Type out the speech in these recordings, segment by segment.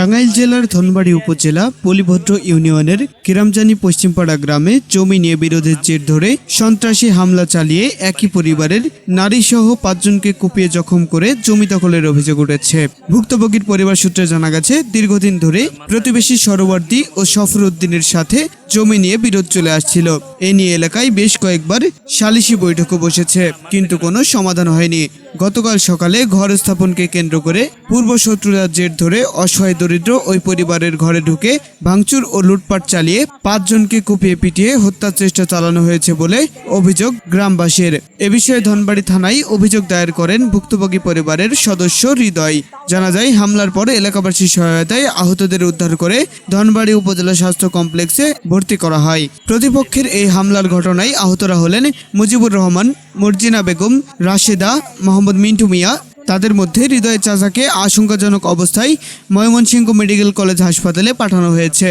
টাঙ্গাইল জেলার ধনবাড়ি উপজেলা পলিভদ্র ইউনিয়নের কিরামজানি পশ্চিমপাড়া গ্রামে জমি নিয়ে বিরোধের জের ধরে সন্ত্রাসী হামলা চালিয়ে একই পরিবারের নারীসহ পাঁচজনকে কুপিয়ে জখম করে জমি দখলের অভিযোগ উঠেছে। ভুক্তভোগীর পরিবার সূত্রে জানা গেছে, দীর্ঘদিন ধরে প্রতিবেশী সরোয়ার্দী ও সফরউদ্দিনের সাথে জমি নিয়ে বিরোধ চলে আসছিল। এ নিয়ে এলাকায় বেশ কয়েকবার সালিশি বৈঠকও বসেছে, কিন্তু কোনো সমাধান হয়নি। গতকাল সকালে ঘর স্থাপনকে কেন্দ্র করে পূর্ব শত্রুতার জের ধরে অসহায় দরিদ্র ওই পরিবারের ঘরে ঢুকে ভাঙচুর ও লুটপাট চালিয়ে পাঁচজনকে কুপিয়ে পিটিয়ে হত্যার চেষ্টা চালানো হয়েছে বলে অভিযোগ গ্রামবাসীর। এ বিষয়ে ধনবাড়ি থানায় অভিযোগ দায়ের করেন ভুক্তভোগী পরিবারের সদস্য হৃদয়। জানা যায়, হামলার পর এলাকাবাসীর সহায়তায় আহতদের উদ্ধার করে ধনবাড়ি উপজেলা স্বাস্থ্য কমপ্লেক্সে ভর্তি করা হয়। প্রতিপক্ষের এই হামলার ঘটনায় আহতরা হলেন মুজিবুর রহমান, মর্জিনা বেগম, রাশেদা, মোহাম্মদ মিন্টু মিয়া। তাদের মধ্যে হৃদয় চাচাকে আশঙ্কাজনক অবস্থায় ময়মনসিংহ মেডিকেল কলেজ হাসপাতালে পাঠানো হয়েছে।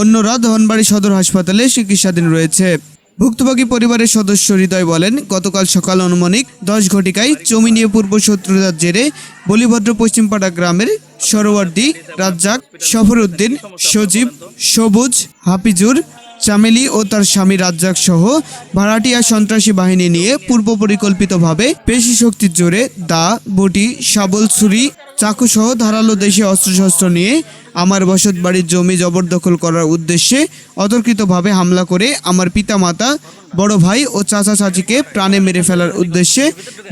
অন্যরা ধনবাড়ি সদর হাসপাতালে চিকিৎসাধীন রয়েছে। ভুক্তভোগী পরিবারের সদস্য হৃদয় বলেন, গতকাল সকাল অনুমানিক দশ ঘটিকায় জমি নিয়ে পূর্ব শত্রুতার জেরে বলিভদ্র পশ্চিমপাড়া গ্রামের সরোয়ার্দী রাজ্জাক সফরউদ্দিন সজীব, সবুজ, হাফিজুর চামেলি ও তার স্বামী রাজ্জাক সহ ভাড়াটিয়া সন্ত্রাসী বাহিনী নিয়ে পূর্ব পরিকল্পিতভাবে পেশি শক্তির জোরে দা, বটি, শাবল, ছুরি, চাকু সহ ধারালো দেশে অস্ত্রশস্ত্র নিয়ে আমার বসত বাড়ির জমি জবরদখল করার উদ্দেশ্যে অতর্কিতভাবে হামলা করে আমার পিতামাতা, বড় ভাই ও চাচা চাচিকে প্রাণে মেরে ফেলার উদ্দেশ্যে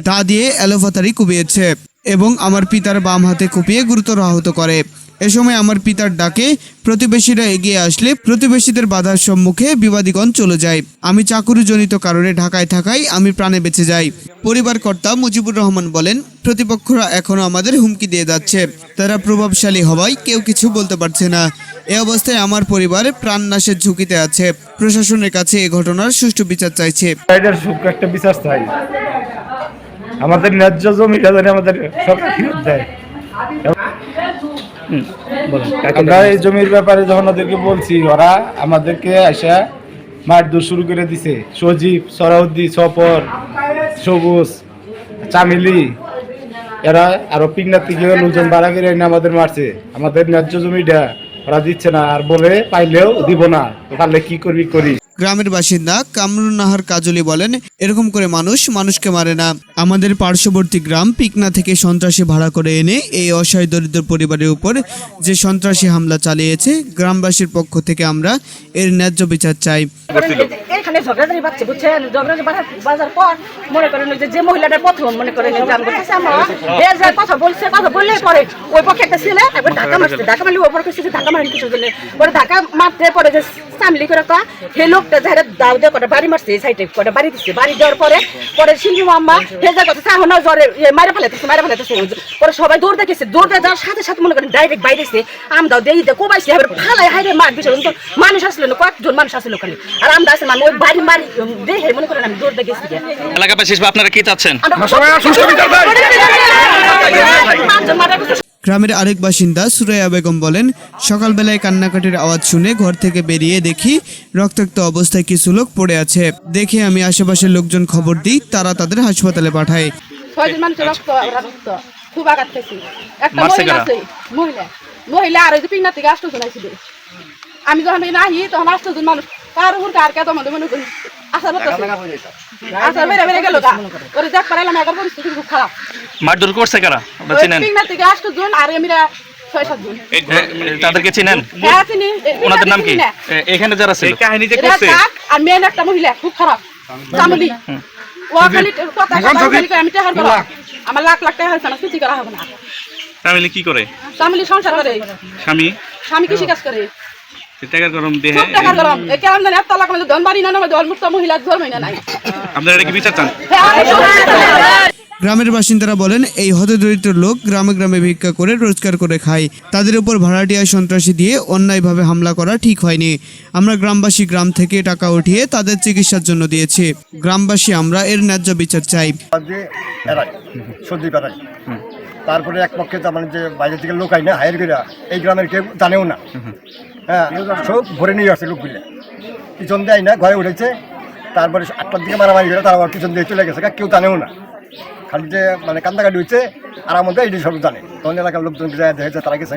দা দিয়ে এলোফাতারি কুপিয়েছে এবং আমার পিতার বাম হাতে কুপিয়ে গুরুতর আহত করে। এ সময় আমার পিতার ডাকে প্রতিবেশীরা এগিয়ে আসলে প্রতিবেশীদের বাধার সম্মুখে বিবাদীগণ চলে যায়। আমি চাকুরিজনিত কারণে ঢাকায় থাকায় আমি প্রাণে বেঁচে যাই। পরিবার কর্তা মুজিবুর রহমান বলেন, প্রতিপক্ষরা এখনও আমাদের হুমকি দিয়ে যাচ্ছে। তারা প্রভাবশালী হওয়ায় কেউ কিছু বলতে পারছে না। এ অবস্থায় আমার পরিবার প্রাণনাশের ঝুঁকিতে আছে। প্রশাসনের কাছে এ ঘটনার সুষ্ঠু বিচার চাইছে। আমাদের ন্যায্য জমিটা আমাদের সরকার ফেরত দেয়। আমরা এই জমির ব্যাপারে যখন ওদেরকে বলছি ওরা আমাদেরকে আসা মারধর শুরু করে দিছে। সজীব সরাউদ্দি সফর সবুজ চামেলি এরা আরও পিকনার থেকে লোকজন বাড়া করে এনে আমাদের মারছে। আমাদের ন্যায্য জমিটা ওরা দিচ্ছে না আর বলে পাইলেও দিব না। পারলে কি করবি করি গ্রামের বাসিন্দা কামরুন নাহার কাজলি বলেন এরকম করে মানুষ মানুষকে মারে না। আমাদের পার্শ্ববর্তী গ্রাম পিকনা থেকে সন্ত্রাসী ভাড়া করে এনে এই অসহায় দরিদ্র পরিবারের উপর যে সন্ত্রাসী হামলা চালিয়েছে গ্রামবাসীর পক্ষ থেকে আমরা এর ন্যায্য বিচার চাই। এখানে ঝগড়াঝাড়ি বাচ্চা বুঝছেন? ঝগড়াঝাড়ি বাজার- বাজার পর মনে করেন ওই যে যে মহিলাটা প্রথম মনে করেন এই গ্রাম করতেছে আমার এ যে কথা বলছে কথা বললে পরে ওই পক্ষে একটা ছেলে একবার ঢাকা মারছে। ঢাকা মারলে ওপর কিছু ঢাকা মারেন কিছু দিলে পরে ঢাকা মারতে পরে যে সামলি করে কা হে লোকটা যারা দাও দিয়ে কটা বাড়ি মারছে এই সাইডে কটা বাড়ি দিচ্ছে বাড়ি দেওয়ার পরে পরে সিন্ধু মাম্মা হে যা কথা সাহনা জ্বরে ইয়ে মারে ফেলাইতেছে মারে ফেলাইতেছে। পরে সবাই দৌড় দেখেছে দৌড় দিয়ে যাওয়ার সাথে সাথে মনে করেন ডাইরেক্ট বাইরে এসে আম দাও দিয়ে দিয়ে কোবাইছে এবার ফালাই হাইরে মার কিন্তু মানুষ আসলে না কয়েকজন মানুষ আসলে ওখানে। আর আমরা আসলে মানে ওই বাড়ি মারি দেখে মনে করেন আমি দৌড় দিয়ে গেছি। এলাকাবাসী আপনারা কি চাচ্ছেন। গ্রামের আরেক বাসিন্দা সুরাইয়া বেগম বলেন সকালবেলায় কান্নাকাটির আওয়াজ শুনে ঘর থেকে বেরিয়ে দেখি রক্তাক্ত অবস্থায় কিছু লোক পড়ে আছে। দেখে আমি আশেপাশের লোকজন খবর দিই তারা তাদের হাসপাতালে পাঠায়। ছয়জন মানুষের রক্ত রক্ত। খুব আঘাত খেয়েছি একটা মহিলা আছে মহিলা। মহিলা আর ওই যে পিন্নার থেকে আসতে শোনাইছিল আমি যখন আহি তখন আসতেজন মানুষ কার উপর কার কে তোমাদের মনে করি? আসার আসার বেড়ে বেড়ে গেল গা। ওরে দেখ পারাইলাম একবার পরিস্থিতি খুব খারাপ। মারধর করছে কারা? ওই চিনেন। থেকে আর এমিরা তাদেরকে চিনেন? হ্যাঁ ওনাদের নাম কি? এখানে যারা ছিল। এটা কাক আর মেন একটা মহিলা খুব খারাপ। চামলি। আমার লাখ লাখ টাকা হয়েছে না কিছু করা হবে না। ফ্যামিলি কি করে? চামলি সংসার করে। স্বামী। স্বামী কৃষি কাজ করে। টাকার গরম দেহে টাকার গরম। এ কেমন জানি এত লাখ মানে ধন না না অলমুক্ত মহিলা ধর্মই না নাই। আপনারা এটা কি বিচার চান? গ্রামের বাসিন্দারা বলেন এই হতদরিদ্র লোক গ্রামে গ্রামে ভিক্ষা করে রোজগার করে খায়। তাদের উপর ভাড়াটিয়া সন্ত্রাসী দিয়ে অন্যায়ভাবে হামলা করা ঠিক হয়নি। আমরা গ্রামবাসী গ্রাম থেকে টাকা উঠিয়ে তাদের চিকিৎসার জন্য দিয়েছি। গ্রামবাসী আমরা এর ন্যায্য বিচার চাই। তারপরে এক পক্ষে তার মানে যে বাইরে থেকে লোক আই না হায়ার করে এই গ্রামের কেউ জানেও না। সব ভরে নিয়ে আসে লোকগুলো। পিছন দিয়ে না ঘরে উঠেছে। তারপরে আটটার দিকে মারামারি করে তারপর পিছন দিয়ে চলে গেছে। কেউ জানেও না। খালি যে মানে কান্দাকাটি হচ্ছে, আর আমাদের এটি সব জানে। তখন এলাকার লোকজন যায় দেখেছে তারা গেছে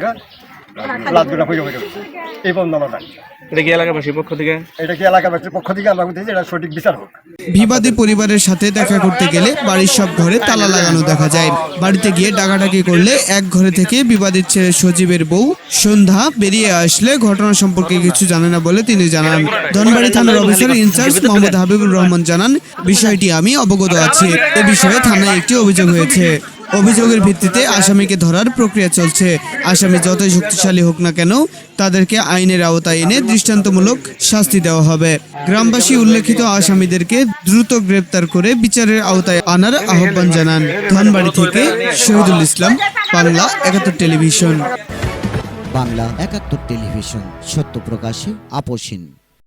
লাদগুলা হয়ে হয়ে গেছে এই পর্যন্ত আমরা জানি এটা কি এলাকাবাসীর পক্ষ থেকে? এটা কি এলাকাবাসীর পক্ষ থেকে? আমরা বলতেছি এটা সঠিক বিচার হোক। বিবাদী পরিবারের সাথে দেখা করতে গেলে বাড়ির সব ঘরে তালা লাগানো দেখা যায়। বাড়িতে গিয়ে ডাকাডাকি করলে এক ঘরে থেকে বিবাদীর ছেলে সজীবের বউ সন্ধ্যা বেরিয়ে আসলে ঘটনা সম্পর্কে কিছু জানে না বলে তিনি জানান। ধনবাড়ি থানার অফিসার ইনচার্জ মোহাম্মদ হাবিবুর রহমান জানান বিষয়টি আমি অবগত আছি। এ বিষয়ে থানায় একটি অভিযোগ হয়েছে। অভিযোগের ভিত্তিতে আসামিকে ধরার প্রক্রিয়া চলছে। আসামি যতই শক্তিশালী হোক না কেন, তাদেরকে আইনের আওতায় এনে দৃষ্টান্তমূলক শাস্তি দেওয়া হবে। গ্রামবাসী উল্লেখিত আসামিদেরকে দ্রুত গ্রেপ্তার করে বিচারের আওতায় আনার আহ্বান জানান। ধনবাড়ি থেকে শহীদুল ইসলাম, বাংলা একাত্তর টেলিভিশন। বাংলা একাত্তর টেলিভিশন, সত্য প্রকাশে আপোষহীন